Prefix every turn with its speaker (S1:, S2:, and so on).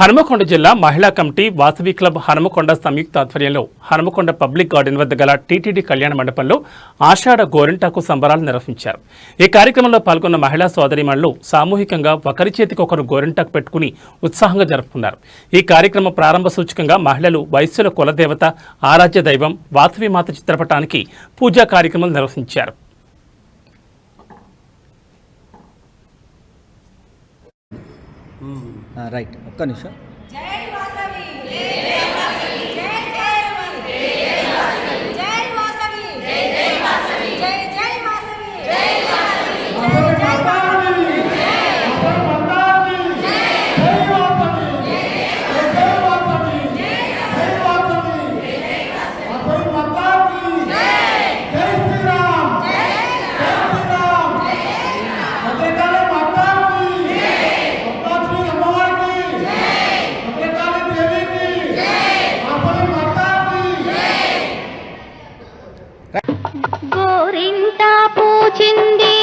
S1: హనుమకొండ జిల్లా మహిళా committee Vasavi club Hanumakonda సంయుక్త ఆధ్వర్యంలో హనుమకొండ పబ్లిక్ గార్డెన్ వద్ద గల టీటీడీ కళ్యాణ మండపంలో ఆషాఢ గోరింటాకు సంబరాలు నిర్వహించారు. ఈ కార్యక్రమంలో పాల్గొన్న మహిళా సోదరిమణులు సామూహికంగా ఒకరి చేతికి ఒకరు గోరింటాకు పెట్టుకుని ఉత్సాహంగా జరుపుకున్నారు. ఈ కార్యక్రమ ప్రారంభ సూచకంగా మహిళలు వయస్సుల కులదేవత ఆరాధ్య దైవం వాసవి మాత చిత్రపటానికి పూజా కార్యక్రమాలు నిర్వహించారు.
S2: రైట్ ఒక్క నిమిషం
S3: జై వాసవి జై వాసవి జై వాసవి జై వాసవి జై వాసవి జై జై వాసవి జై జై వాసవి జై వాసవి జై జై వాసవి
S4: గోరింట పూచింది.